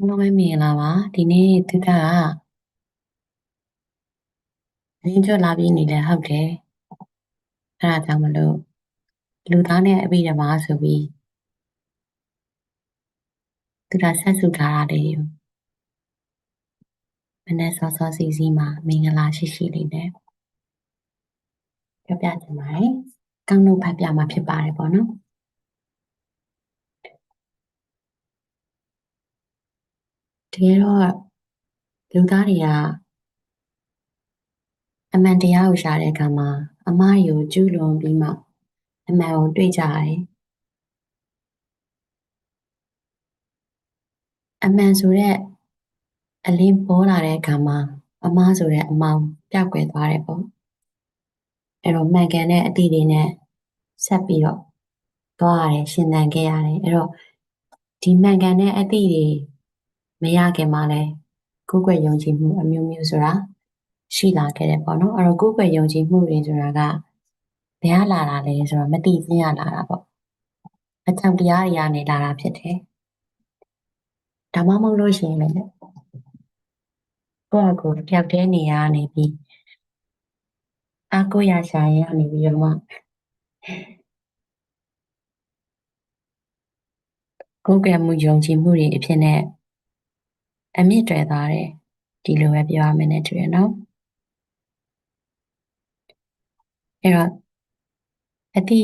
အားလုံးပဲမင်္ဂလာပါဒီနေ့သူကရင်းကျွတ်လာပြီးနေလဲဟုတ်တယ်အဲ့ဒါကြောင့်မလို့လူသားနဲ့အပိဓမ္မာဆိုပြီးသူကဆက်စုထားတာလေးကိုမနေ့စောစောစီစီမှာမင်္ဂလာရှိရှိလေးနဲ့ပြောပြချင်ပါတယ်ကောင်းလို့ဖတ်ပြမှာဖြစ်ပါတယ်ပေါ့နော် တကယ်တော့လူသားတွေကအမှန်တရားကိုရှာတဲ့အခါမှာအမားကိုကျူးလွန်ပြီးမှအမှန်ကိုတွေ့ကြရတယ်အမှန်ဆိုတဲ့အလင်းပေါ်လာတဲ့အခါမှာအမားဆိုတဲ့အမောင်ပြောက်ကွယ်သွားတယ်ပေါ့အဲ့တော့မှန်ကန်တဲ့အသည့်တွေနဲ့ဆက်ပြီးတော့သွားရတယ်ရှင်သန်ခဲ့ရတယ်အဲ့တော့ဒီမှန်ကန်တဲ့အသည့်တွေ မရခင်မှာလဲကိုယ်ွယ်ယုံကြည်မှုအမျိုးမျိုးဆိုတာရှိလာခဲ့တယ်ပေါ့နော်အဲ့တော့ကိုယ်ွယ်ယုံကြည်မှုတွေဆိုတာကဘယ်လာတာလဲဆိုတော့မတိသိရလာတာပေါ့အကြောင်းတရားတွေကနေလာတာဖြစ်တယ်ဒါမှမဟုတ်လို့ရှိရင်လည်းကိုယ့်အကိုတယောက်တည်းနေရနေပြီးအာကိုရရှာရင်ကနေပြီးတော့မှကိုယ်ကမှုယုံကြည်မှုတွေအဖြစ်နဲ့ အမြင့်တွယ်သွားတယ်ဒီလိုပဲပြောရမယ်နဲ့တူရနော်အဲ့တော့အတိ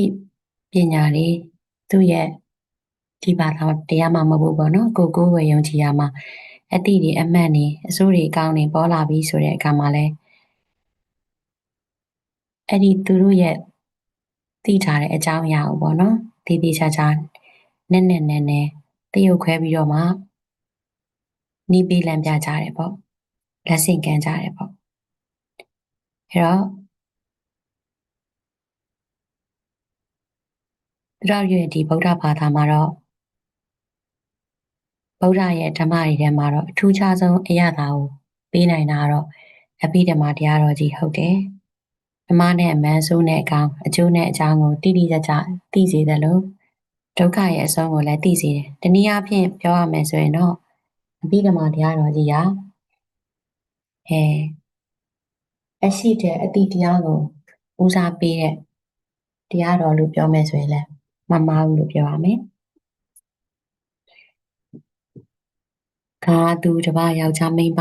ပညာတွေသူ့ရဲ့ဒီပါလာတရားမှမဟုတ်ဘူးပေါ့နော်ကိုကိုဝယ်ယုံကြည်ရမှာအတိတွေအမှတ်နေအစိုးတွေအကောင်းနေပေါ်လာပြီဆိုတဲ့အခါမှာလဲအဲ့ဒီသူတို့ရဲ့သိထားတဲ့အကြောင်းအရာကိုပေါ့နော်တည်တည်ချာချာနဲ့နဲ့နဲ့နဲ့တရုတ်ခွဲပြီးတော့မှ နီးပေးလမ်းပြကြတယ်ပေါ့လက်ဆင့်ကမ်းကြတယ်ပေါ့အဲ့တော့သူတို့ရဲ့ဒီဗုဒ္ဓဘာသာမှာတော့ဗုဒ္ဓရဲ့ဓမ္မတွေထဲမှာတော့အထူးခြားဆုံးအရာသာကိုပေးနိုင်တာတော့အပိဓမ္မာတရားတော်ကြီးဟုတ်တယ်ဓမ္မနဲ့အမှန်ဆိုးနဲ့အကောင်အကျိုးနဲ့အကြောင်းကိုတိတိကျကျသိစေတယ်လို့ဒုက္ခရဲ့အဆုံးကိုလည်းသိစေတယ်။တနည်းအားဖြင့်ပြောရမယ်ဆိုရင်တော့ အပိဓမ္မာတရားတော်ကြီးဟာအဲအရှိတဲ့အတိတရားကိုဦးစားပေးတဲ့တရားတော်လို့ပြောမယ်ဆိုရင်လည်းမမှားဘူးလို့ပြောရမယ်။ခါသူတပယောက်ျားမိန်းမ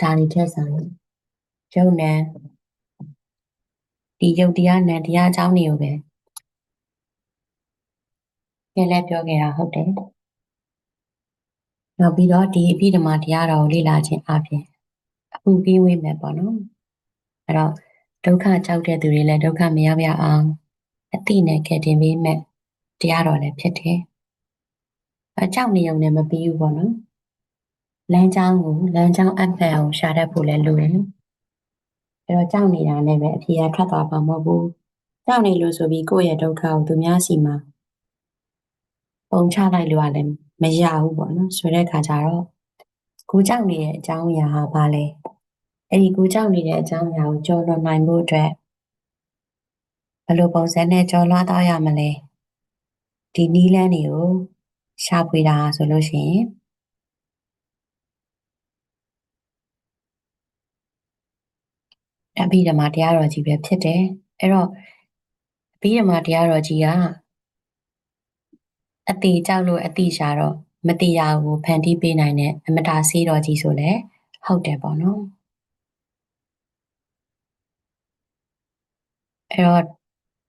ဒါတွေထက်ဆိုင်ရုပ်နံဒီရုပ်တရားနံတရားအကြောင်းတွေကိုပဲပြန်လဲပြောခဲ့တာဟုတ်တယ်။ နောက်ပြီးတော့ဒီအပြည့်ဓမ္မတရားတော်ကိုလေ့လာခြင်းအပြင်အခုပြီးဝေးမယ်ပေါ့နော်။အဲ့တော့ဒုက္ခကြောက်တဲ့သူတွေလည်းဒုက္ခမရပြအောင်အတိနဲ့ကဲတင်ပေးမဲ့တရားတော်လည်းဖြစ်တယ်။အကြောက်နေုံနဲ့မပြီးဘူးပေါ့နော်။လမ်းကြောင်းကိုလမ်းကြောင်းအဖက်အောင်ရှာတတ်ဖို့လည်းလိုတယ်။အဲ့တော့ကြောက်နေတာနဲ့ပဲအဖြေရခတ်သွားမှာမဟုတ်ဘူး။ကြောက်နေလို့ဆိုပြီးကိုယ့်ရဲ့ဒုက္ခကိုသူများစီမှာ ပုံချလိုက်လို့ကလည်းမရဘူးပေါ့နော်ဆိုတဲ့အခါကျတော့ကိုကြောက်နေတဲ့အကြောင်းအရာဟာဘာလဲအဲ့ဒီကိုကြောက်နေတဲ့အကြောင်းအရာကိုကျော်လွန်နိုင်ဖို့အတွက်ဘယ်လိုပုံစံနဲ့ကျော်လွှားသွားရမလဲဒီနီးလန်းတွေကိုရှာဖွေတာဆိုလို့ရှိရင်အဘိဓမ္မာတရားတော်ကြီးပဲဖြစ်တယ်အဲ့တော့အဘိဓမ္မာတရားတော်ကြီးက အတိကြောက်လို့အတိရှာတော့မတရားကိုဖန်တီးပေးနိုင်တဲ့အမတာဆေးတော်ကြီးဆိုလဲဟုတ်တယ်ပေါ့နော်အဲ့တော့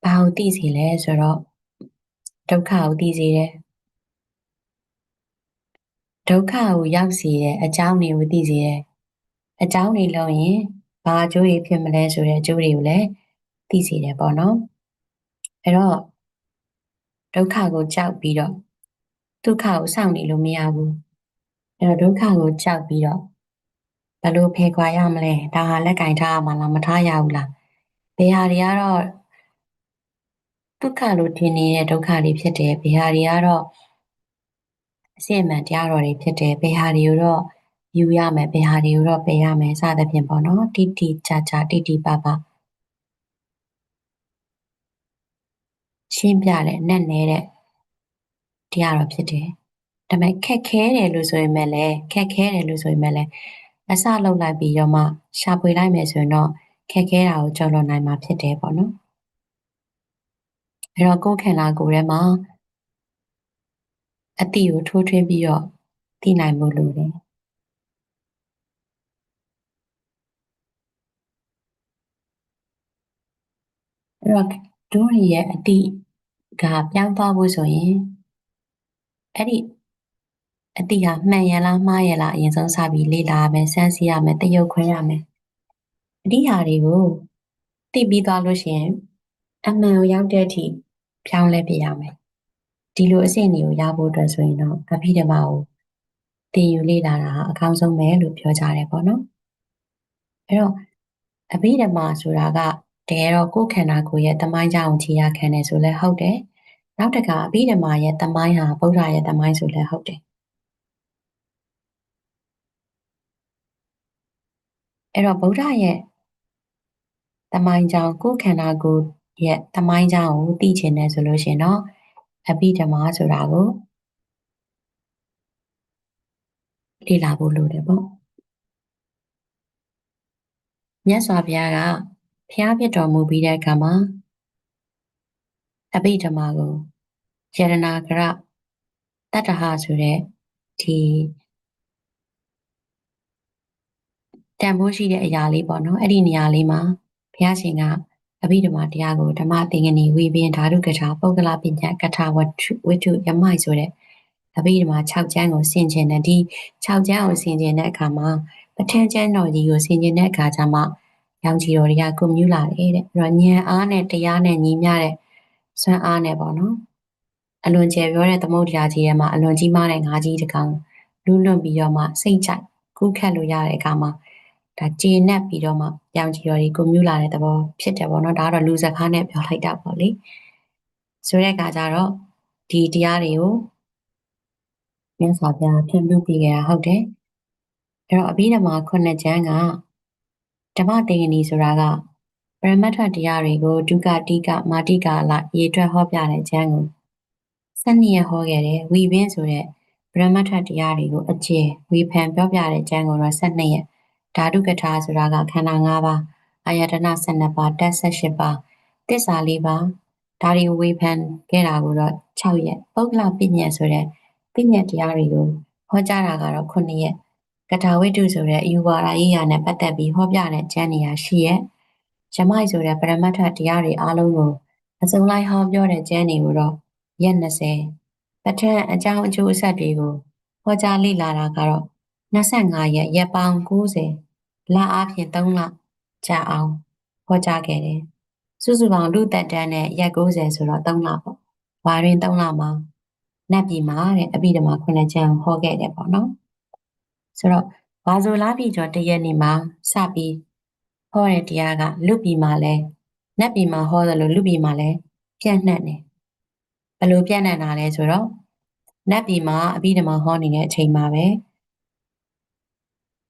ဘာကိုသိစီလဲဆိုတော့ဒုက္ခကိုသိစေတယ်ဒုက္ခကိုရောက်စေတဲ့အကြောင်းတွေကိုသိစေတယ်အကြောင်းတွေလုံးရင်ဘာအကျိုးတွေဖြစ်မလဲဆိုတဲ့အကျိုးတွေကိုလည်းသိစေတယ်ပေါ့နော်အဲ့တော့ ဒုက္ခကိုကြောက်ပြီးတော့ဒုက္ခကိုစောင့်နေလို့မရဘူးအဲ့တော့ဒုက္ခကိုကြောက်ပြီးတော့ဘယ်လိုဖယ်ခွာရမလဲဒါဟာလက်ကင်ထားရမှာလားမထားရဘူးလားဘယ်ဟာတွေကတော့ဒုက္ခလို့ထင်နေတဲ့ဒုက္ခတွေဖြစ်တယ်ဘယ်ဟာတွေကတော့အစစ်အမှန်တရားတော်တွေဖြစ်တယ်ဘယ်ဟာတွေကိုတော့ယူရမယ်ဘယ်ဟာတွေကိုတော့ပယ်ရမယ်စသဖြင့်ပေါ့နော်တိတိကျကျတိတိပပ ရှင်းပြတဲ့နဲ့နေတဲ့တရားတော်ဖြစ်တယ်ဒါပေမဲ့ခက်ခဲတယ်လို့ဆိုရင်မဲ့လည်းခက်ခဲတယ်လို့ဆိုရင်မဲ့လည်းအစလောက်လိုက်ပြီးတော့မှရှာဖွေလိုက်မယ်ဆိုရင်တော့ခက်ခဲတာကိုကြော်လွန်နိုင်မှာဖြစ်တယ်ပေါ့နော်အဲ့တော့ကိုယ်ခန္ဓာကိုယ်ထဲမှာအတိကိုထိုးထွင်းပြီးတော့သိနိုင်မှုလိုတယ်အဲ့တော့ တို့ရဲ့အတိကပြောင်းသွားဖို့ဆိုရင်အဲ့ဒီအတိဟာမှန်ရလားမှားရလားအရင်ဆုံးစပြီးလေ့လာရမယ်စမ်းစစ်ရမယ်တရုပ်ခွဲရမယ်အတိဟာတွေကိုသိပြီးသွားလို့ရှိရင်အမှန်ကိုရောက်တဲ့အထိပြောင်းလဲပြရမယ်ဒီလိုအဆင့်တွေကိုရဖို့အတွက်ဆိုရင်တော့အဖိဓမ္မာကိုသင်ယူလေ့လာတာအကောင်းဆုံးပဲလို့ပြောကြတယ်ပေါ့နော်အဲ့တော့အဖိဓမ္မာဆိုတာက တကယ်တော့ကိုယ်ခန္ဓာကိုယ်ရဲ့တမိုင်းကြောင့်ခြေရခံတယ်ဆိုလဲဟုတ်တယ်နောက်တကအဖိဓမ္မာရဲ့တမိုင်းဟာဗုဒ္ဓရဲ့တမိုင်းဆိုလဲဟုတ်တယ်အဲ့တော့ဗုဒ္ဓရဲ့တမိုင်းကြောင့်ကိုယ်ခန္ဓာကိုယ်ရဲ့တမိုင်းကြောင့်ကိုသိချင်တယ်ဆိုလို့ရှင်တော့အပိဓမ္မာဆိုတာကိုလေ့လာဖို့လိုတယ်ပေါ့မြတ်စွာဘုရားက ဖျားပြတော်မူပြီးတဲ့အခါမှာအပိဓမ္မာကိုယရနာကရတတ္တဟဆိုတဲ့ဒီတန်ဖိုးရှိတဲ့အရာလေးပေါ့နော်အဲ့ဒီနေရာလေးမှာဘုရားရှင်ကအဘိဓမ္မာတရားကိုဓမ္မသင်္ကနီဝိပင်ဓာတုကထာပုဂ္ဂလပညာကထာဝတ္ထုဝိတုယမိုက်ဆိုတဲ့အဘိဓမ္မာ6ကျမ်းကိုဆင်ခြင်တဲ့ဒီ6ကျမ်းကိုဆင်ခြင်တဲ့အခါမှာပဋ္ဌာန်းကျမ်းတော်ကြီးကိုဆင်ခြင်တဲ့အခါကျမှ ရောင်ကြီးတော်တွေကကွန်မြူလာတယ်တဲ့အဲ့တော့ဉာဏ်အားနဲ့တရားနဲ့ညီမျှတဲ့စွမ်းအားနဲ့ပေါ့နော်အလွန်ကျယ်ပြောတဲ့သမုဒ္ဒရာကြီးထဲမှာအလွန်ကြီးမားတဲ့ငါးကြီးတစ်ကောင်လူးလွန်ပြီးတော့မှစိတ်ကြိုက်ကူးခတ်လို့ရတဲ့အခါမှာဒါကျေနပ်ပြီးတော့မှရောင်ကြီးတော်ကြီးကိုမြူလာတဲ့သဘောဖြစ်တယ်ပေါ့နော်ဒါကတော့လူစကားနဲ့ပြောလိုက်တာပေါ့လေဆိုတဲ့အခါကျတော့ဒီတရားတွေကိုမြတ်စွာဘုရားဖြန့်ပြပေးခဲ့တာဟုတ်တယ်အဲ့တော့အဘိဓမ္မာခုနှစ်ကျမ်းက ဓမ္မသင်္ကနီဆိုတာကပရမတ္ထတရားတွေကိုဒုက္ခတိကမာတိကာလရေထွက်ဟောပြတဲ့ကျမ်းကိုဆက်နှစ်ရဟောခဲ့တယ်ဝီဘင်းဆိုတဲ့ပရမတ္ထတရားတွေကိုအကျယ်ဝေဖန်ပြောပြတဲ့ကျမ်းကိုတော့ဆက်နှစ်ရဓာတုကထာဆိုတာကခန္ဓာ၅ပါးအာယတနာ12ပါးတက်18ပါးတစ္ဆာ၄ပါးဒါတွေဝေဖန်ခဲ့တာကိုတော့6ရက်ပုဂ္ဂလပညာဆိုတဲ့ပညာတရားတွေကိုဟောကြားတာကတော့9ရက် ကထာဝိတုဆိုတဲ့ယူဝါဒရေးရာနဲ့ပတ်သက်ပြီးဟောပြတဲ့ကျမ်းနေရာရှိရက်ရမိုက်ဆိုတဲ့ပရမတ္ထတရားတွေအားလုံးကိုအစုံလိုက်ဟောပြောတဲ့ကျမ်းတွေကိုတော့ရက်20ပဋ္ဌာန်းအကြောင်းအကျိုးအဆက်တွေကိုဟောကြားလေ့လာတာကတော့25ရက်ရက်ပေါင်း90လအားဖြင့်3လကြာအောင်ဟောကြားခဲ့တယ်။စုစုပေါင်းလူသက်တမ်းနဲ့ရက်90ဆိုတော့3လပေါ့။ဝါရင်3လမှာနတ်ပြည်မှာတဲ့အပိဓမ္မာခုနှစ်ကျမ်းဟောခဲ့တယ်ပေါ့နော်။ ဆိုတော့ဝါဆိုလားပြည်ကျော်တရက်နေ့မှာစပြီးဟောတဲ့တရားကလူပြည်မှာလဲနတ်ပြည်မှာဟောတယ်လို့လူပြည်မှာလဲပြန့်နှံ့တယ်။ဘယ်လိုပြန့်နှံ့တာလဲဆိုတော့နတ်ပြည်မှာအပိဓမ္မာဟောနေတဲ့အချိန်မှာပဲ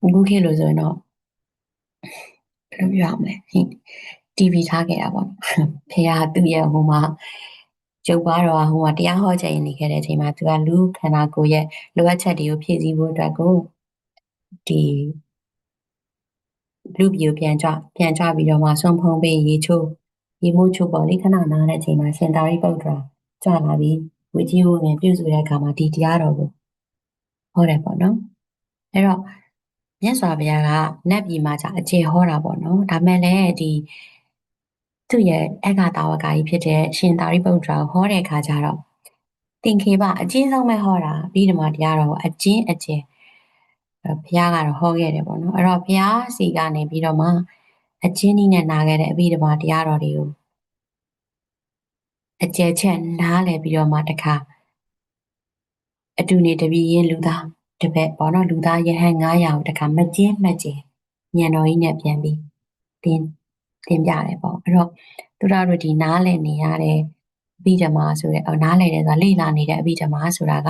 အခုခေတ်လို့ဆိုရင်တော့ဘယ်လိုပြောရမလဲဟင် TV ထားခဲ့တာပေါ့ဖေကသူ့ရဲ့ဟိုမှာကျုပ်ပါတော့ဟိုမှာတရားဟောချက်နေခဲ့တဲ့အချိန်မှာသူကလူခန္ဓာကိုယ်ရဲ့လိုအပ်ချက်တွေကိုဖြည့်ဆည်းဖို့အတွက်ကို ဒီလူပြိုပြန်ကြပြန်ကြပြီးတော့မှဆွန်ဖုံးပေးရေချိုးရေမိုးချိုးပေါ့လေခဏနားတဲ့အချိန်မှာရှင်သာရိပုတ္တရာကြာလာပြီးဝိကြီးဝငယ်ပြုစုတဲ့အခါမှာဒီတရားတော်ကိုဟောတယ်ပေါ့နော်အဲ့တော့မြတ်စွာဘုရားကနတ်ပြည်မှာじゃအခြေဟောတာပေါ့နော်ဒါမဲ့လည်းဒီသူ့ရဲ့အက္ခတာဝကကြီးဖြစ်တဲ့ရှင်သာရိပုတ္တရာဟောတဲ့အခါကျတော့သင်္ခေပအကျဉ်းဆုံးပဲဟောတာပြီးတော့မှတရားတော်အကျဉ်းအကျဉ်း ဘုရားကတော့ဟောခဲ့တယ်ပေါ့နော်အဲ့တော့ဘုရားစီကနေပြီးတော့မှအကျဉ်းနည်းနဲ့နာခဲ့တဲ့အပြီးဓမ္မတရားတော်တွေကိုအကျယ်ချက်နားလည်ပြီးတော့မှတခါအတူနေတပည့်ရင်လူသားတပည့်ပေါ့နော်လူသားယဟန်900ကိုတခါမကျင်းမကျင်းညံတော်ကြီးနဲ့ပြန်ပြီးတင်တင်ပြတယ်ပေါ့အဲ့တော့သူတို့ဒီနားလည်နေရတဲ့အဘိဓမ္မာဆိုတဲ့နားလည်တယ်ဆိုတာလေ့လာနေတဲ့အဘိဓမ္မာဆိုတာက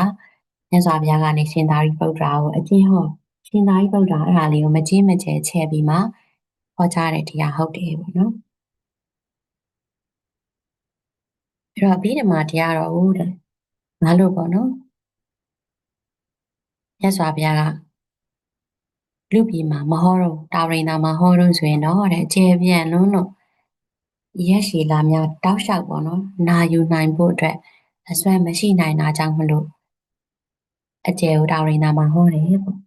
မြတ်စွာဘုရားကနေရှင်သာရိပုတ္တရာကိုအကျဉ်းဟော ရှင်သာရိပုတ္တရာအဲ့ဒါလေးကိုမကျင်းမကျဲချဲ့ပြီးမှဟောကြားတဲ့တရားဟုတ်တယ်ပေါ့နော်အဲ့တော့အဘိဓမ္မာတရားတော်ဟုတ်တယ်ငါလို့ပေါ့နော်မြတ်စွာဘုရားကလူပြည်မှာမဟောတော့တာဝရိန်သာမှာဟောတော့ဆိုရင်တော့တဲ့အကျေပြန့်လုံးတော့ရက်ရှည်လာများတောက်လျှောက်ပေါ့နော်နာယူနိုင်ဖို့အတွက်အစွမ်းမရှိနိုင်တာကြောင့်မလို့အကျေကိုတာဝရိန်သာမှာဟောတယ်ပေါ့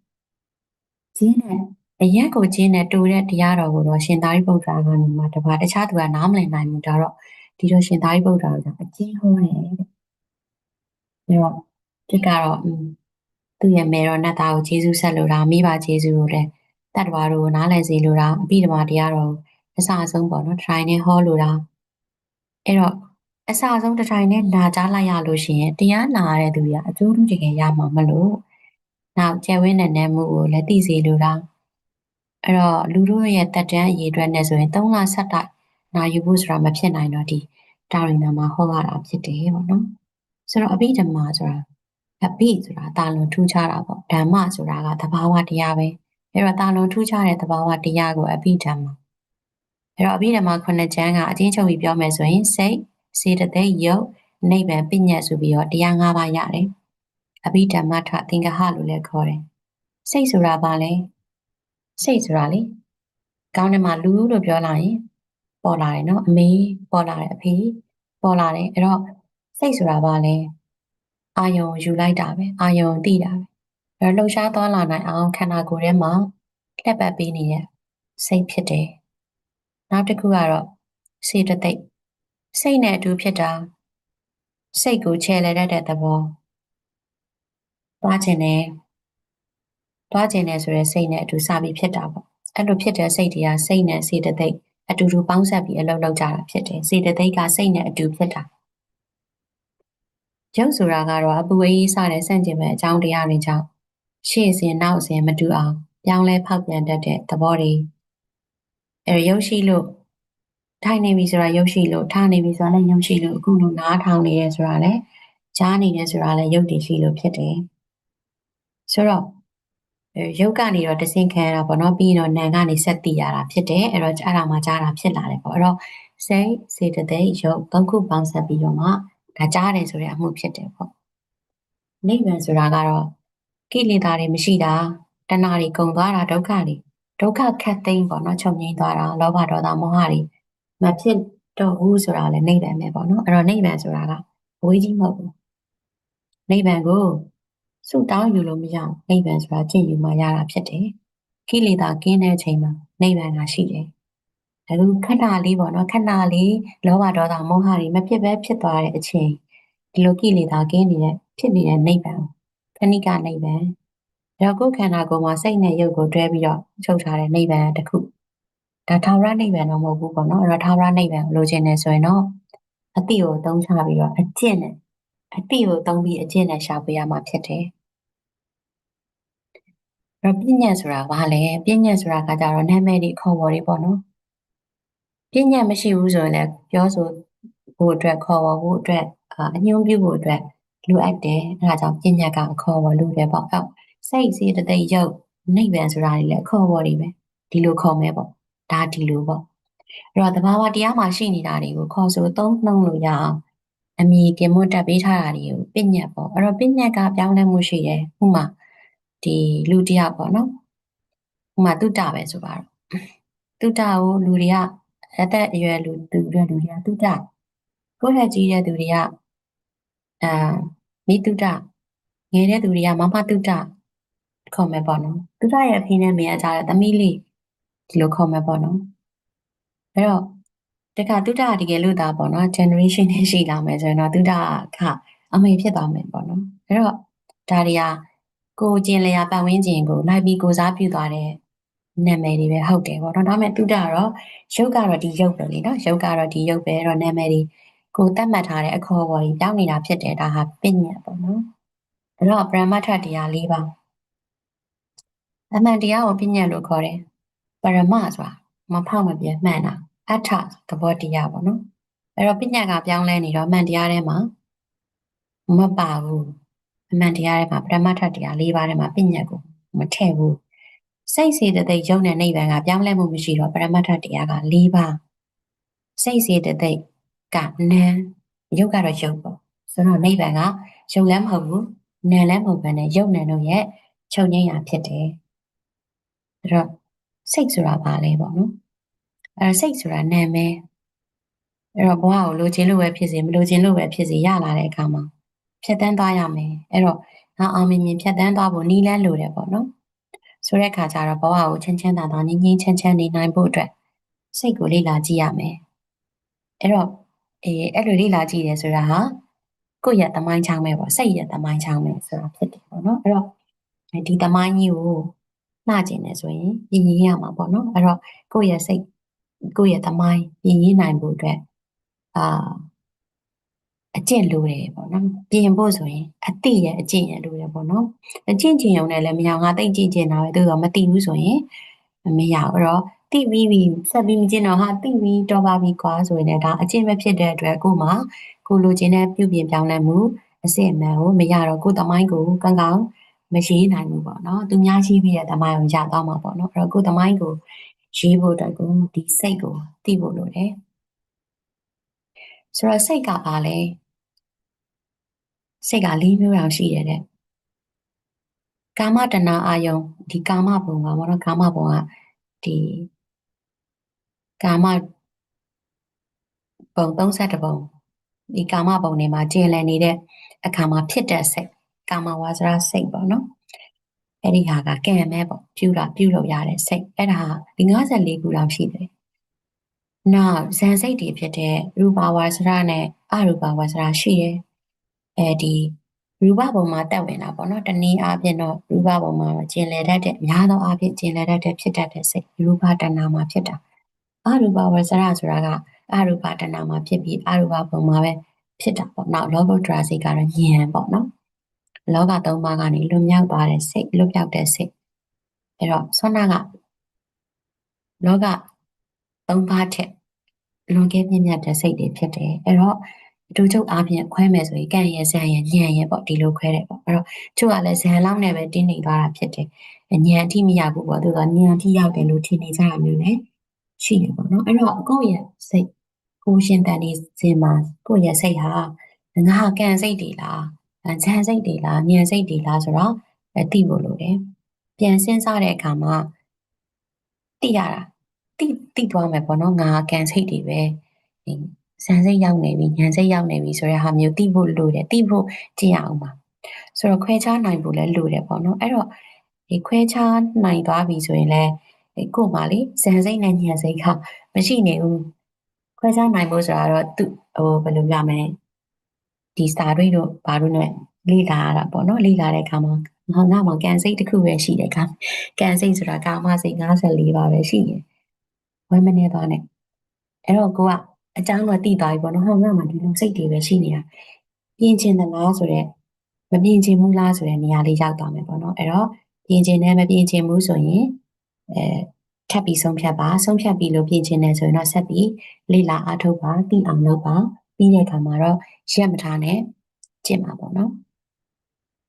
ကျင်းနဲ့အရက်ကိုကျင်းနဲ့တူတဲ့တရားတော်ကိုတော့ရှင်သာရိပုတ္တရာကနေမှတပါတခြားသူကနားမလည်နိုင်ဘူးဒါတော့ဒီတော့ရှင်သာရိပုတ္တရာကအကျဉ်းဟောတယ်တဲ့။ဒါတော့ဒီကတော့อืมသူ့ရဲ့မေတော်နတ်သားကိုဂျေဇုဆက်လို့တာမိဘဂျေဇုကိုလည်းတတ္တဝါတို့ကိုနားလည်စေလို့တာအပိဓမ္မာတရားတော်အစအဆုံးပေါ့နော် try နဲ့ဟောလို့တာအဲ့တော့အစအဆုံးတစ်ထိုင်နဲ့နာကြားလိုက်ရလို့ရှိရင်တရားနာရတဲ့သူကြီးကအကျိုးတူတကယ်ရမှာမလို့ နောက်ကျယ်ဝင်းတဲ့နည်းမှုကိုလည်းသိစေလို့တာအဲ့တော့လူတို့ရဲ့တက်တန်းအရေးအတွက်နဲ့ဆိုရင်၃လဆက်တိုက်နာယူဖို့ဆိုတာမဖြစ်နိုင်တော့ဒီတာရင်နာမှာဟောရတာဖြစ်တယ်ပေါ့နော်ဆိုတော့အဘိဓမ္မာဆိုတာအဘိဆိုတာတာလွန်ထူးခြားတာပေါ့ဓမ္မဆိုတာကသဘာဝတရားပဲအဲ့တော့တာလွန်ထူးခြားတဲ့သဘာဝတရားကိုအဘိဓမ္မာအဲ့တော့အဘိဓမ္မာခုနှစ်ကျမ်းကအချင်းချုပ်ပြီးပြောမယ်ဆိုရင်စိတ်စေတသိက်ယုတ်နိဗ္ဗာန်ပညာဆိုပြီးတော့တရား၅ပါးရတယ် အဘိဓမ္မထသင်္ကဟလို့လည်းခေါ်တယ်စိတ်ဆိုတာဘာလဲစိတ်ဆိုတာလေကောင်းတယ်မှာလူလို့ပြောလာရင်ပေါ်လာတယ်နော်အမေပေါ်လာတယ်အဖေပေါ်လာတယ်အဲ့တော့စိတ်ဆိုတာဘာလဲအာယုံယူလိုက်တာပဲအာယုံသိတာပဲအဲ့တော့လှုပ်ရှားသွားလာနိုင်အောင်ခန္ဓာကိုယ်ထဲမှာလက်ပတ်ပေးနေတဲ့စိတ်ဖြစ်တယ်နောက်တစ်ခုကတော့စေတသိက်စိတ်နဲ့အတူဖြစ်တာစိတ်ကိုချဲလဲတတ်တဲ့သဘော သွားခြင်းနဲ့သွားခြင်းနဲ့ဆိုရဲစိတ်နဲ့အတူစပြီးဖြစ်တာပေါ့အဲ့လိုဖြစ်တဲ့စိတ်တွေကစိတ်နဲ့စေတသိက်အတူတူပေါင်းဆက်ပြီးအလုပ်လုပ်ကြတာဖြစ်တယ်စေတသိက်ကစိတ်နဲ့အတူဖြစ်တာရုပ်ဆိုတာကတော့အပူအေးစတဲ့ဆန့်ကျင်ဘက်အကြောင်းတရားတွေကြောင့်ရှေ့စဉ်နောက်စဉ်မတူအောင်ပြောင်းလဲဖောက်ပြန်တတ်တဲ့သဘောတွေအဲရုပ်ရှိလို့ထိုင်နေပြီဆိုတာရုပ်ရှိလို့ထားနေပြီဆိုတာလည်းရုပ်ရှိလို့အခုလိုနားထောင်နေရဲဆိုတာလည်းကြားနေတယ်ဆိုတာလည်းရုပ်တည်ရှိလို့ဖြစ်တယ် ဆိုတော့ရုပ်ကနေတော့တဆင့်ခံရတာပေါ့နော်ပြီးရင်တော့နာမ်ကနေဆက်တည်ရတာဖြစ်တယ်အဲ့တော့အဲ့ဒါမှကြားတာဖြစ်လာတယ်ပေါ့အဲ့တော့စိတ်စေတသိက်ရုပ်သုံးခုပေါင်းဆက်ပြီးတော့မှဒါကြားတယ်ဆိုတဲ့အမှုဖြစ်တယ်ပေါ့နိဗ္ဗာန်ဆိုတာကတော့ကိလေသာတွေမရှိတာတဏှာတွေကုန်သွားတာဒုက္ခတွေဒုက္ခခတ်သိမ်းပေါ့နော်ချုပ်ငြိမ်းသွားတာလောဘဒေါသမောဟတွေမဖြစ်တော့ဘူးဆိုတာလည်းနိဗ္ဗာန်ပဲပေါ့နော်အဲ့တော့နိဗ္ဗာန်ဆိုတာကအဝေးကြီးမဟုတ်ဘူးနိဗ္ဗာန်ကို ဆုတောင်းယူလို့မရအောင်နိဗ္ဗာန်ဆိုတာကျင့်ယူမှရတာဖြစ်တယ်ကိလေသာကင်းတဲ့အချိန်မှာနိဗ္ဗာန်ကရှိတယ်ဒါလိုခဏလေးပေါ့နော်ခဏလေးလောဘဒေါသမောဟတွေမဖြစ်ပဲဖြစ်သွားတဲ့အချိန်ဒီလိုကိလေသာကင်းနေတဲ့ဖြစ်နေတဲ့နိဗ္ဗာန်ခဏိကနိဗ္ဗာန်တော့ကိုယ်ခန္ဓာကိုယ်မှာစိတ်နဲ့ရုပ်ကိုတွဲပြီးတော့ချုပ်ထားတဲ့နိဗ္ဗာန်တစ်ခုဒါထာဝရနိဗ္ဗာန်တော့မဟုတ်ဘူးပေါ့နော်အဲ့တော့ထာဝရနိဗ္ဗာန်လိုချင်နေဆိုရင်တော့အတိကိုသုံးချပြီးတော့အကျင့်နဲ့အတိကိုသုံးပြီးအကျင့်နဲ့ရှာဖွေရမှာဖြစ်တယ်အဲ့ တော့ပြဉ္ညာဆိုတာဘာလဲပြဉ္ညာဆိုတာကကြတော့နာမည်တွေခေါ်ဝေါ်တွေပေါ့နော်ပြဉ္ညာမရှိဘူးဆိုရင်လည်းပြောဆိုဖို့အတွက်ခေါ်ဝေါ်ဖို့အတွက်အညွှန်းပြုဖို့အတွက်လိုအပ်တယ်အဲဒါကြောင့်ပြဉ္ညာကအခေါ်ဝေါ်လို့တယ်ပေါ့အဲ့စိတ်စီတသိရုပ်နိဗ္ဗာန်ဆိုတာတွေလည်းခေါ်ဝေါ်တွေပဲဒီလိုခေါ်မဲပေါ့ဒါဒီလိုပေါ့အဲ့တော့တဘာဝတရားမှာရှိနေတာတွေကိုခေါ်ဆိုသုံးနှုံလို့ရအောင်အမိကင်မွတ်တက်ပေးထားတာတွေကိုပြညတ်ပေါ့အဲ့တော့ပြညတ်ကပြောင်းလဲမှုရှိတယ်ဥမာ ဒီလူတယောက်ပေါ့နော်ဥမာတုတပဲဆိုပါတော့တုတကိုလူတွေကအသက်အရွယ်လူသူတွေလူတွေကတုတကိုယ့်ထက်ကြီးတဲ့သူတွေကအာမိတုတငယ်တဲ့သူတွေကမမတုတခေါ်မယ်ပေါ့နော်တုတရဲ့အဖေနဲ့မေကကြတဲ့သမီးလေးဒီလိုခေါ်မယ်ပေါ့နော်အဲ့တော့တခါတုဒ္ဒတကယ်လို့ဒါပေါ့နော် generation နဲ့ရှိလာမယ်ဆိုရင်တော့တုဒ္ဒကအမေဖြစ်သွားမယ်ပေါ့နော်အဲ့တော့ဒါတွေက ကိုကျင်လျာပတ်ဝန်းကျင်ကိုလိုက်ပြီးကိုစားပြုသွားတဲ့နာမည်တွေပဲဟုတ်တယ်ပေါ့နော်ဒါပေမဲ့တုဒ္ဒကတော့ရုပ်ကတော့ဒီရုပ်ပဲလေနော်ရုပ်ကတော့ဒီရုပ်ပဲအဲ့တော့နာမည်တွေကိုတတ်မှတ်ထားတဲ့အခေါ်အဝေါ်ကြီးပြောင်းနေတာဖြစ်တယ်ဒါဟာပညာပေါ့နော်အဲ့တော့ပရမတ္ထတရား၄ပါးအမှန်တရားကိုပညာလို့ခေါ်တယ်ပရမဆိုတာမဖောက်မပြဲမှန်တာအထသဘောတရားပေါ့နော်အဲ့တော့ပညာကပြောင်းလဲနေတော့မှန်တရားထဲမှာမပါဘူး အမှန်တရားထဲမှာပရမတ္ထတရား၄ပါးထဲမှာပညာကိုမထည့်ဘူးစိတ်စေတသိက်ယုံတဲ့နိဗ္ဗာန်ကပြောင်းလဲမှုမရှိတော့ပရမတ္ထတရားက၄ပါးစိတ်စေတသိက်ကနာယုတ်ကတော့ယုတ်ပေါ့ဆိုတော့နိဗ္ဗာန်ကယုတ်လည်းမဟုတ်ဘူးနာလည်းမဟုတ်ဘဲနဲ့ယုတ်နံတို့ရဲ့ချုပ်ငိမ့်တာဖြစ်တယ်အဲ့တော့စိတ်ဆိုတာဘာလဲပေါ့နော်အဲ့စိတ်ဆိုတာနာမည်အဲ့တော့ဘဝကိုလိုချင်လို့ပဲဖြစ်စေမလိုချင်လို့ပဲဖြစ်စေရလာတဲ့အခါမှာ ဖြတ်တန်းသွားရမယ်အဲ့တော့ငါအောင်မြင်မြင်ဖြတ်တန်းသွားဖို့နီးလန်းလိုတယ်ပေါ့နော်ဆိုတဲ့အခါကျတော့ဘဝကိုချမ်းချမ်းသာသာငြိမ်းငြိမ်းချမ်းချမ်းနေနိုင်ဖို့အတွက်စိတ်ကိုလေ့လာကြည့်ရမယ်အဲ့တော့အေးအဲ့လိုလေ့လာကြည့်တယ်ဆိုတာဟာကိုယ့်ရဲ့သမိုင်းချောင်းပဲပေါ့စိတ်ရဲ့သမိုင်းချောင်းပဲဆိုတာဖြစ်တယ်ပေါ့နော်အဲ့တော့ဒီသမိုင်းကြီးကိုနှာကျင်နေဆိုရင်ပြင်ရင်းရမှာပေါ့နော်အဲ့တော့ကိုယ့်ရဲ့စိတ်ကိုယ့်ရဲ့သမိုင်းပြင်ရင်းနိုင်ဖို့အတွက်အာ အကျင့်လိုတယ်ပေါ့နော်ပြင်ဖို့ဆိုရင်အတိရဲ့အကျင့်ရလိုတယ်ပေါ့နော်အကျင့်ကျင်ရုံနဲ့လည်းမရငါတိတ်ကြည့်ကျင်တာပဲသူတော့မတိဘူးဆိုရင်မရဘူးအဲ့တော့တိပြီးပြီးဆက်ပြီးမကျင်တော့ဟာတိပြီးတော့ပါပြီကွာဆိုရင်လည်းဒါအကျင့်ပဲဖြစ်တဲ့အတွက်ကို့မှာကိုလိုချင်တဲ့ပြုပြင်ပြောင်းလဲမှုအစစ်အမှန်ကိုမရတော့ကို့တမိုင်းကိုကံကောင်းမရှိနိုင်ဘူးပေါ့နော်သူများရှိပြီးတဲ့တမိုင်းကိုရတော့မှာပေါ့နော်အဲ့တော့ကို့တမိုင်းကိုရေးဖို့အတွက်ကိုဒီစိတ်ကိုသိဖို့လိုတယ် ဆိုတော့စိတ်ကပါလဲစိတ်က၄မျိုးတောင်ရှိတယ်တဲ့ကာမတဏအာယုံဒီကာမဘုံကဘောနော်ကာမဘုံကဒီကာမဘုံ32ဘုံဒီကာမဘုံတွေမှာကျင်လည်နေတဲ့အခါမှာဖြစ်တဲ့စိတ်ကာမဝါစရစိတ်ပေါ့နော်အဲ့ဒီဟာကကံမဲပေါ့ပြုတာပြုလို့ရတဲ့စိတ်အဲ့ဒါဒီ54ခုလောက်ရှိတယ် နောက်ဇန်စိတ်တွေဖြစ်တဲ့ရူပဝါစရနဲ့အရူပဝါစရရှိတယ်အဲဒီရူပဘုံမှာတက်ဝင်တာပေါ့နော်တနည်းအားဖြင့်တော့ရူပဘုံမှာကျင်လည်တတ်တဲ့အများသောအားဖြင့်ကျင်လည်တတ်တဲ့ဖြစ်တတ်တဲ့စိတ်ရူပတဏမှာဖြစ်တာအရူပဝါစရဆိုတာကအရူပတဏမှာဖြစ်ပြီးအရူပဘုံမှာပဲဖြစ်တာပေါ့နောက်လောဘဒရာစိတ်ကတော့ဉာဏ်ပေါ့နော်လောကသုံးပါးကနေလွတ်မြောက်သွားတဲ့စိတ်လွတ်ပြောက်တဲ့စိတ်အဲ့တော့ဆွမ်းနာကလောက သုံးပါးထက်လွန်ကဲပြင်းပြတဲ့စိတ်တွေဖြစ်တယ်အဲ့တော့အတူချုပ်အားဖြင့်ခွဲမယ်ဆိုရင်ကံရဲ့ဇန်ရဲ့ညံရဲ့ပေါ့ဒီလိုခွဲတယ်ပေါ့အဲ့တော့ကျုပ်ကလည်းဇန်လောက်နဲ့ပဲတင်းနေသွားတာဖြစ်တယ်ညံအထိမရဘူးပေါ့သူကညံအထိရောက်တယ်လို့ထင်နေကြတာမျိုးလည်းရှိတယ်ပေါ့နော်အဲ့တော့ကိုယ့်ရဲ့စိတ်ကိုရှင်တန်နေစဉ်မှာကိုယ့်ရဲ့စိတ်ဟာငါကံစိတ်တွေလားဇန်စိတ်တွေလားညံစိတ်တွေလားဆိုတော့အသိဖို့လိုတယ်ပြန်စဉ်းစားတဲ့အခါမှာသိရတာ တိတိသွားမယ်ပေါ့နော်ငါကန်စိတ်တွေပဲဇန်စိတ်ရောက်နေပြီညံစိတ်ရောက်နေပြီဆိုတဲ့ဟာမျိုးတိဖို့လိုတယ်တိဖို့ကြည့်အောင်ပါဆိုတော့ခွဲခြားနိုင်ဖို့လည်းလိုတယ်ပေါ့နော်အဲ့တော့ဒီခွဲခြားနိုင်သွားပြီဆိုရင်လည်းကို့မှာလေဇန်စိတ်နဲ့ညံစိတ်ကမရှိနေဘူးခွဲခြားနိုင်ဖို့ဆိုတာတော့သူဟိုဘယ်လိုပြမလဲဒီစာတွေတို့ဘာလို့လဲလေ့လာရတာပေါ့နော်လေ့လာတဲ့အခါမှာငါငါမှာကန်စိတ်တစ်ခုပဲရှိတယ်ကကန်စိတ်ဆိုတာကာမစိတ်54ပါပဲရှိတယ် ဝမ်းမနေသွားနဲ့အဲ့တော့ကိုကအကြောင်းတော့တိသွားပြီပေါ့နော်ဟောငါမှဒီလိုစိတ်တွေပဲရှိနေတာပြင်ကျင်သလားဆိုတော့မပြင်ကျင်ဘူးလားဆိုတဲ့နေရာလေးရောက်သွားမယ်ပေါ့နော်အဲ့တော့ပြင်ကျင်တယ်မပြင်ကျင်ဘူးဆိုရင်အဲထပ်ပြီးဆုံးဖြတ်ပါဆုံးဖြတ်ပြီးလို့ပြင်ကျင်တယ်ဆိုရင်တော့ဆက်ပြီးလေ့လာအားထုတ်ပါသိအောင်လုပ်ပါပြီးတဲ့အခါမှာတော့ရက်မထားနဲ့ကျင့်ပါပေါ့နော်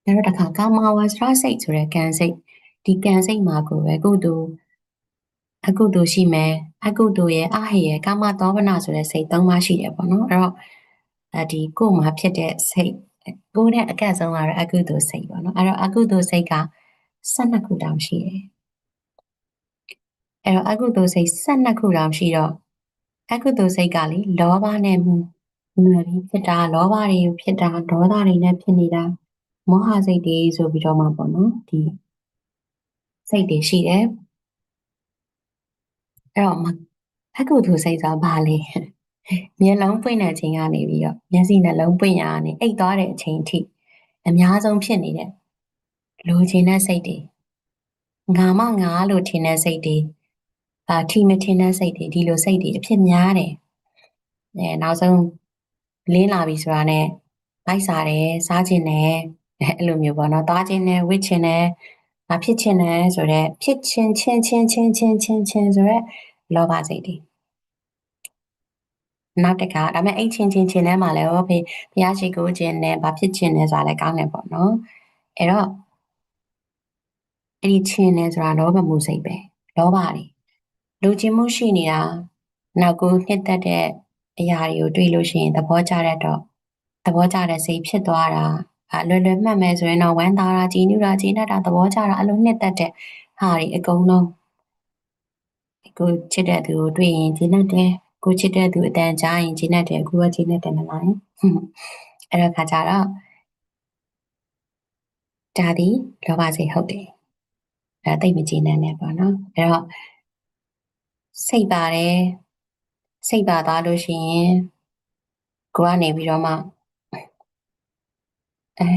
နောက်တစ်ခါကာမဝါစရစိတ်ဆိုတဲ့ကံစိတ်ဒီကံစိတ်မှာကိုပဲကုသိုလ် အကုသိုလ်ရှိမယ်အကုသိုလ်ရဲ့အဟိရဲ့ကာမသောဗနာဆိုတဲ့စိတ်သုံးပါးရှိတယ်ပေါ့နော်အဲ့တော့အဲဒီကိုယ်မှာဖြစ်တဲ့စိတ်ကိုယ်နဲ့အကန့်ဆုံးကတော့အကုသိုလ်စိတ်ပေါ့နော်အဲ့တော့အကုသိုလ်စိတ်က12ခုတောင်ရှိတယ်အဲ့တော့အကုသိုလ်စိတ်12ခုတောင်ရှိတော့အကုသိုလ်စိတ်ကလေလောဘနဲ့မှုနယ်ပြီးဖြစ်တာလောဘတွေဖြစ်တာဒေါသတွေနဲ့ဖြစ်နေတာမောဟစိတ်တွေဆိုပြီးတော့မှပေါ့နော်ဒီစိတ်တွေရှိတယ် အဲ့တော့အကုသိုလ်စိတ်ဆိုတာဘာလဲမျက်လုံးပွင့်တဲ့အချိန်ကနေပြီးတော့မျက်စိနှလုံးပွင့်ရကနေအိတ်သွားတဲ့အချိန်ထိအများဆုံးဖြစ်နေတဲ့လိုချင်တဲ့စိတ်တွေငါမငါလို့ထင်တဲ့စိတ်တွေအာထီမထင်တဲ့စိတ်တွေဒီလိုစိတ်တွေအဖြစ်များတယ်အဲနောက်ဆုံးလင်းလာပြီဆိုတာနဲ့လိုက်စားတယ်စားခြင်းတယ်အဲ့လိုမျိုးပေါ့နော်သွားခြင်းနဲ့ဝစ်ခြင်းနဲ့ မဖြစ်ခြင်းနဲ့ဆိုတော့ဖြစ်ခြင်းချင်းချင်းချင်းချင်းချင်းချင်းဆိုတော့လောဘစိတ်တွေနောက်တစ်ခါဒါပေမဲ့အဲ့ချင်းချင်းချင်းထဲမှာလည်းဟောဖေဘုရားရှိခိုးခြင်းနဲ့ဘာဖြစ်ခြင်းနဲ့ဆိုတာလည်းကောင်းတယ်ပေါ့နော်အဲ့တော့အဲ့ဒီချင်းနဲ့ဆိုတာလောဘမှုစိတ်ပဲလောဘတွေလူချင်းမှုရှိနေတာနောက်ကိုနှစ်သက်တဲ့အရာတွေကိုတွေးလို့ရှိရင်သဘောကျတဲ့တော့သဘောကျတဲ့စိတ်ဖြစ်သွားတာ အလွယ်လွယ်မှတ်မယ်ဆိုရင်တော့ဝမ်းသာတာကြည်နူးတာကြည်နက်တာသဘောကျတာအလုံးနှစ်သက်တဲ့ဟာတွေအကုန်လုံးကိုချစ်တဲ့သူကိုတွေ့ရင်ကြည်နက်တယ်ကိုချစ်တဲ့သူအတန်ကြားရင်ကြည်နက်တယ်အခုကကြည်နက်တယ်မလားအဲ့တော့ခါကြတော့ဒါဒီလောဘစိတ်ဟုတ်တယ်အဲတိတ်မကြည်နက်နဲ့ပေါ့နော်အဲ့တော့စိတ်ပါတယ်စိတ်ပါသွားလို့ရှိရင်ကိုကနေပြီးတော့မှ အဲ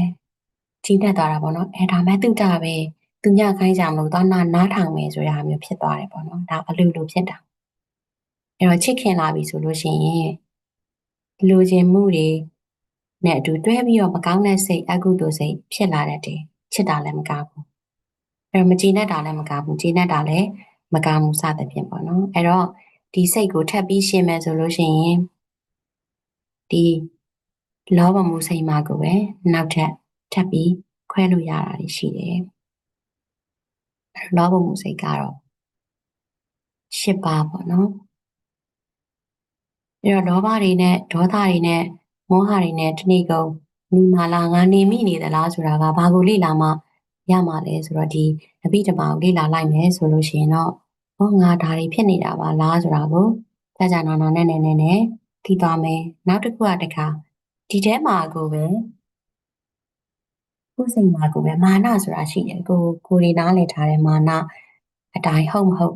ကြီးတတ်သွားတာပေါ့နော်အဲဒါမဲ့သူကြပဲသူညခိုင်းကြမလို့သွားနာနားထောင်မယ်ဆိုတာမျိုးဖြစ်သွားတယ်ပေါ့နော်ဒါအလူလူဖြစ်တာအဲ့တော့ချစ်ခင်လာပြီဆိုလို့ရှိရင်လူချင်းမှုတွေနဲ့အတူတွဲပြီးတော့မကောင်းတဲ့စိတ်အကုသိုလ်စိတ်ဖြစ်လာတတ်တယ်ချစ်တာလည်းမကောင်းဘူးအဲ့တော့မကြည်နဲ့တာလည်းမကောင်းဘူးကြည်နဲ့တာလည်းမကောင်းဘူးစသဖြင့်ပေါ့နော်အဲ့တော့ဒီစိတ်ကိုထပ်ပြီးရှင်းမယ်ဆိုလို့ရှိရင်ဒီ လောဘမှုစိတ်မှာကိုပဲနောက်ထပ်ထပ်ပြီးခွဲလို့ရတာရှိတယ်လောဘမှုစိတ်ကတော့ရှစ်ပါပေါ့နော်အဲ့တော့လောဘတွေနဲ့ဒေါသတွေနဲ့မောဟတွေနဲ့တဏှိကုံနေမာလာငါနေမိနေသလားဆိုတာကဘာကိုလေ့လာမှရမှာလဲဆိုတော့ဒီအဘိဓမ္မာကိုလေ့လာလိုက်မယ်ဆိုလို့ရှိရင်တော့ဟောငါဒါတွေဖြစ်နေတာပါလားဆိုတာကိုကြာကြာနာနာနဲ့နဲ့နဲ့နဲ့သိသွားမယ်နောက်တစ်ခုကတခါ ဒီထဲမှာကိုပဲကိုယ်စိတ်မှာကိုပဲမာနဆိုတာရှိတယ်ကိုကိုရီနားလည်ထားတဲ့မာနအတိုင်းဟုတ်မဟုတ်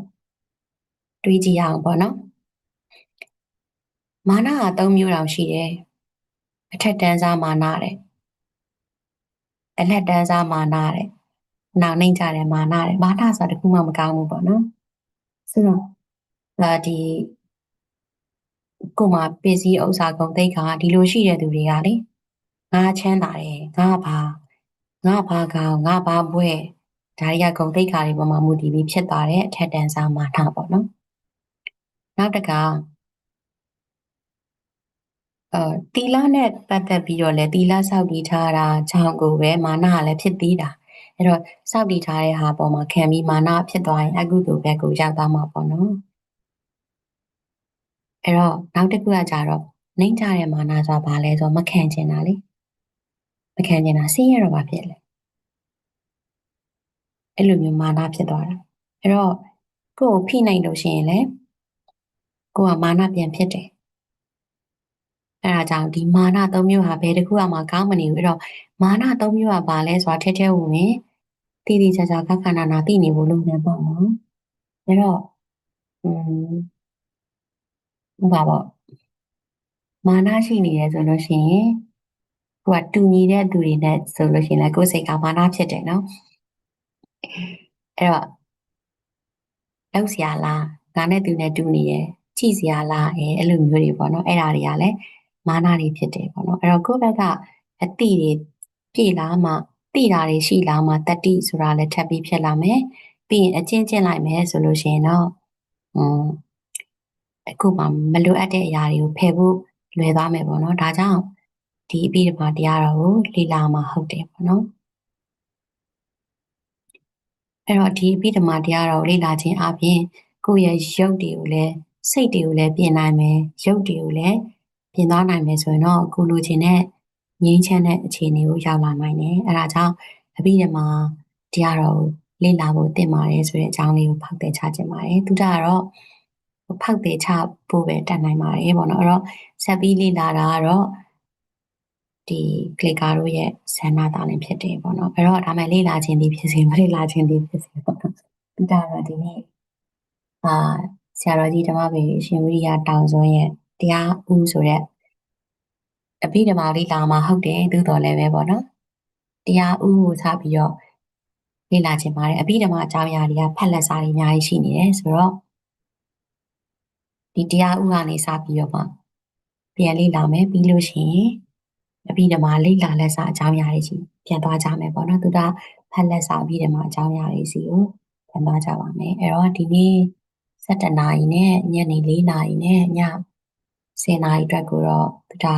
တွေးကြည့်ရအောင်ပေါ့နော်မာနက၃မျိုးတောင်ရှိတယ်အထက်တန်းစားမာနတဲ့အလက်တန်းစားမာနတဲ့နောက်နှိမ့်ကြတဲ့မာနတဲ့မာနဆိုတာတခုမှမကောင်းဘူးပေါ့နော်ဆိုတော့ဒါဒီ ကိုမှပစ္စည်းဥစ္စာကုန်သိက္ခာဒီလိုရှိတဲ့သူတွေကလေငါချမ်းသာတယ်ငါဘာငါဘာကောင်ငါဘာဘွဲဒါတွေကဂုံသိက္ခာတွေပေါ်မှာမူတည်ပြီးဖြစ်သွားတဲ့အထက်တန်းစားမာနပေါ့နော်နောက်တကအဲတီလာနဲ့ပတ်သက်ပြီးတော့လေတီလာစောက်တည်ထားတာကြောင့်ကိုပဲမာနကလည်းဖြစ်သေးတာအဲ့တော့စောက်တည်ထားတဲ့ဟာပေါ်မှာခံပြီးမာနဖြစ်သွားရင်အကုသိုလ်ဘက်ကိုရောက်သွားမှာပေါ့နော် အဲ့တော့နောက်တစ်ခုကကြတော့နှိမ့်ကြတဲ့မာနဆိုတာဘာလဲဆိုတော့မခံချင်တာလေမခံချင်တာဆင်းရဲတော့ဘာဖြစ်လဲအဲ့လိုမျိုးမာနဖြစ်သွားတာအဲ့တော့ကိုယ်ကိုဖိနိုင်လို့ရှိရင်လေကိုကမာနပြန်ဖြစ်တယ်အဲ့ဒါကြောင့်ဒီမာန၃မျိုးဟာဘယ်တစ်ခုမှကောင်းမနေဘူးအဲ့တော့မာန၃မျိုးကဘာလဲဆိုတာထဲထဲဝင်ဝင်တည်တည်ချာချာခက်ခဏနာသိနေဖို့လုပ်နေပေါ့နော်အဲ့တော့อืม ဥပမာပေါ့မာနရှိနေတယ်ဆိုလို့ရှိရင်ကိုကတူညီတဲ့သူတွေနဲ့ဆိုလို့ရှိရင်လည်းကိုယ်စိတ်ကမာနဖြစ်တယ်နော်အဲ့တော့လောက်စရာလားငါနဲ့သူနဲ့တူနေရယ်ကြည့်စရာလားအဲအဲ့လိုမျိုးတွေပေါ့နော်အဲ့ဒါတွေကလည်းမာနတွေဖြစ်တယ်ပေါ့နော်အဲ့တော့ကိုယ့်ဘက်ကအတိတွေပြေလာမှတိတာတွေရှိလာမှတတိဆိုတာလည်းထပ်ပြီးဖြစ်လာမယ်ပြီးရင်အချင်းချင်းလိုက်မယ်ဆိုလို့ရှိရင်တော့อืม အခုမှမလိုအပ်တဲ့အရာတွေကိုဖယ်ဖို့လွယ်သွားမယ်ပေါ့နော်ဒါကြောင့်ဒီအပိဓမ္မာတရားတော်ကိုလေ့လာမှဟုတ်တယ်ပေါ့နော်အဲ့တော့ဒီအပိဓမ္မာတရားတော်ကိုလေ့လာခြင်းအပြင်ကိုယ့်ရဲ့ရုပ်တွေကိုလည်းစိတ်တွေကိုလည်းပြင်နိုင်မယ်ရုပ်တွေကိုလည်းပြင်သွားနိုင်မယ်ဆိုရင်တော့ကိုလိုချင်တဲ့ငြိမ်းချမ်းတဲ့အခြေအနေကိုရောက်လာနိုင်တယ်အဲဒါကြောင့်အပိဓမ္မာတရားတော်ကိုလေ့လာဖို့တင်ပါတယ်ဆိုတဲ့အကြောင်းလေးကိုဖောက်တယ်ချခြင်းပါတယ်သူကတော့ ဖောက်တယ်ချဖို့ပဲတတ်နိုင်ပါတယ်ပေါ့နော်အဲ့တော့ဆက်ပြီးလေ့လာတာကတော့ဒီ clicker တို့ရဲ့ဆန္ဒတာလည်းဖြစ်တယ်ပေါ့နော်အဲ့တော့ဒါမှလေ့လာခြင်းဒီဖြစ်စေမလေ့လာခြင်းဒီဖြစ်စေပေါ့နော်ပြီးတော့ဒီနေ့အာဆရာတော်ကြီးဓမ္မပေရှင်ဝိရိယတောင်စွန်းရဲ့တရားဦးဆိုတဲ့အဘိဓမ္မာလေးလာမှာဟုတ်တယ်သို့တော်လည်းပဲပေါ့နော်တရားဦးကိုစပြီးတော့လေ့လာခြင်းပါတယ်အဘိဓမ္မာအကြောင်းအရာတွေကဖက်လက်စာတွေအများကြီးရှိနေတယ်ဆိုတော့ ဒီတရားဦးကနေစပြီးတော့မှပြန်လေ့လာမယ်ပြီးလို့ရှိရင်အဘိဓမ္မာလေ့လာလက်စာအကြောင်းအရာတွေကြီးပြန်သွားကြမယ်ပေါ့နော်သူကဖက်လက်စာအဘိဓမ္မာအကြောင်းအရာတွေစီကိုပြန်သွားကြပါမယ်အဲ့တော့ဒီနေ့7နာရီနဲ့ညနေ4နာရီနဲ့ည10နာရီအတွက်ကိုတော့ဒါ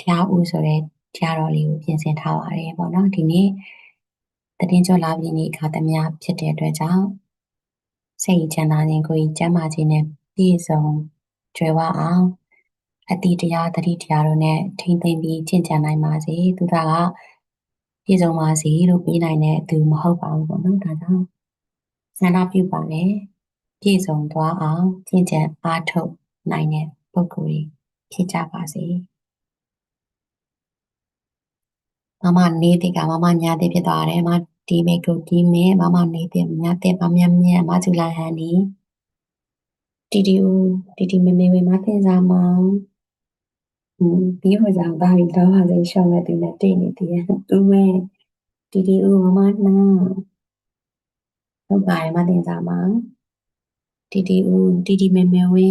ကတရားဦးဆိုတဲ့တရားတော်လေးကိုပြင်ဆင်ထားပါတယ်ပေါ့နော်ဒီနေ့တည်င်းကျော်လာပြီနေ့ခါသမျှဖြစ်တဲ့အတွက်ကြောင့်စိတ်ချမ်းသာခြင်းကိုယ်ကျမ်းမာခြင်းနဲ့ ပြည့်စုံကြွယ်ဝအောင်အတိတရားတတိတရားတို့နဲ့ထိမ့်သိမ့်ပြီးကျင့်ကြံနိုင်ပါစေသူကပြည့်စုံပါစေလို့ပြီးနိုင်တဲ့သူမဟုတ်ပါဘူးပေါ့နော်ဒါကြောင့်ဆန္ဒပြုပါလေပြည့်စုံသွားအောင်ကျင့်ကြံအားထုတ်နိုင်တဲ့ပုဂ္ဂိုလ်ကြီးဖြစ်ကြပါစေမမနေတဲ့ကမမညာတဲ့ဖြစ်သွားတယ်မဒီမေကိုဒီမေမမနေတဲ့ညာတဲ့မမြမြမသူလာဟန်ဒီ တီတီဦးတီတီမေမေဝေမတင်စားမောင်ပြီးဟိုကြောင့်ဒါပြီးတော့ဟာလေးရှောင်းမဲ့သူနဲ့တိတ်နေသေးတယ်သူဝဲတီတီဦးမမနာဟုတ်ပါတယ်မတင်စားမောင်တီတီဦးတီတီမေမေဝေ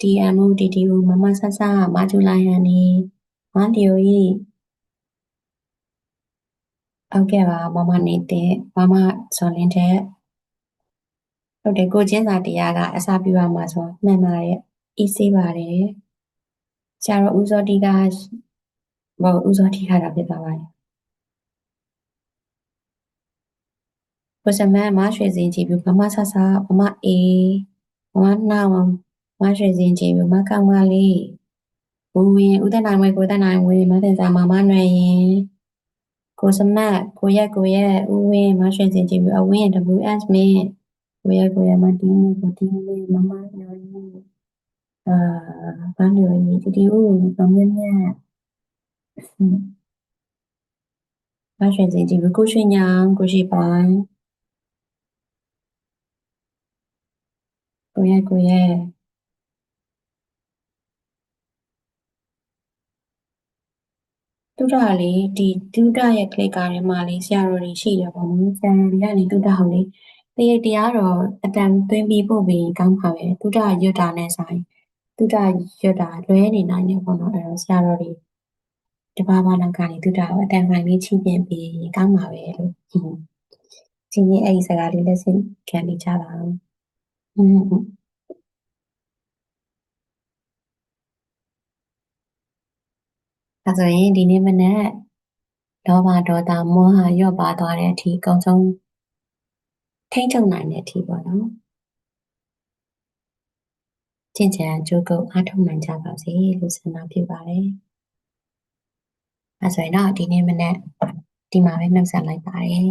တီအမ်ဦးတီတီဦးမမဆဆမသူလာဟန်ဒီမလျိုကြီးဟုတ်ကဲ့ပါမမနေတဲ့မမဇော်လင်းတဲ့ ဟုတ်တယ်ကိုချင်းစာတရားကအစာပြပါမှာဆိုမှန်ပါတယ်အေးဆေးပါတယ်ဆရာတော်ဦးစောတိကဘောဦးစောတိခတာဖြစ်သွားပါတယ်ကိုစမန်မရွှေစင်ကြည့်ပြီးမမဆဆမမအေးမမနာမမရွှေစင်ကြည့်ပြီးမကောင်မလေးဘူးဝင်ဦးတနိုင်ဝဲကိုတနိုင်ဝဲမတင်စာမမနွယ်ရင်ကိုစမတ်ကိုရက်ကိုရက်ဦးဝင်းမရွှေစင်ကြည့်ပြီးအဝင်း WS မင်း ကိုရက်ကိုရက်မတင်းကိုတင်းလေးမမရောကြီးအာဘာလို့လဲဒီဒီဦးဘာမြဲမြဲမရွှေစင်ကြည့်ပြီးကိုရွှေညောင်ကိုရှိပိုင်းကိုရက်ကိုရက်တုဒ္ဒလေးဒီ တုဒ္ဒရဲ့ click ကားထဲမှာလေးဆရာတော်တွေရှိတယ်ပေါ့နော်ဆရာတော်တွေကနေတုဒ္ဒဟောင်းလေးတရတရားတော့အတန်သွင်းပြီးပို့ပြီးကောင်းပါပဲတုဒ္ဒရွတ်တာနဲ့ဆိုင်တုဒ္ဒရွတ်တာလွဲနေနိုင်တယ်ပေါ့နော်အဲ့တော့ဆရာတော်တွေတပါးပါးလောက်ကနေတုဒ္ဒကိုအတန်ပိုင်းလေးချင်းပြင်ပြီးကောင်းပါပဲလို့ဒီနေ့အဲ့ဒီစကားလေးလက်ဆင့်ခံနေကြပါဦးอืมဒါဆိုရင်ဒီနေ့မနက်လောဘဒေါသမောဟလျော့ပါသွားတဲ့အထိအကောင်းဆုံး ထိမ့်ချုပ်နိုင်တဲ့အထိပေါ့နော်ကျင့်ကြံကြိုးကုပ်အားထုတ်နိုင်ကြပါစေလို့ဆန္ဒပြုပါတယ်အဲဆိုရင်တော့ဒီနေ့မနက်ဒီမှာပဲနှုတ်ဆက်လိုက်ပါတယ်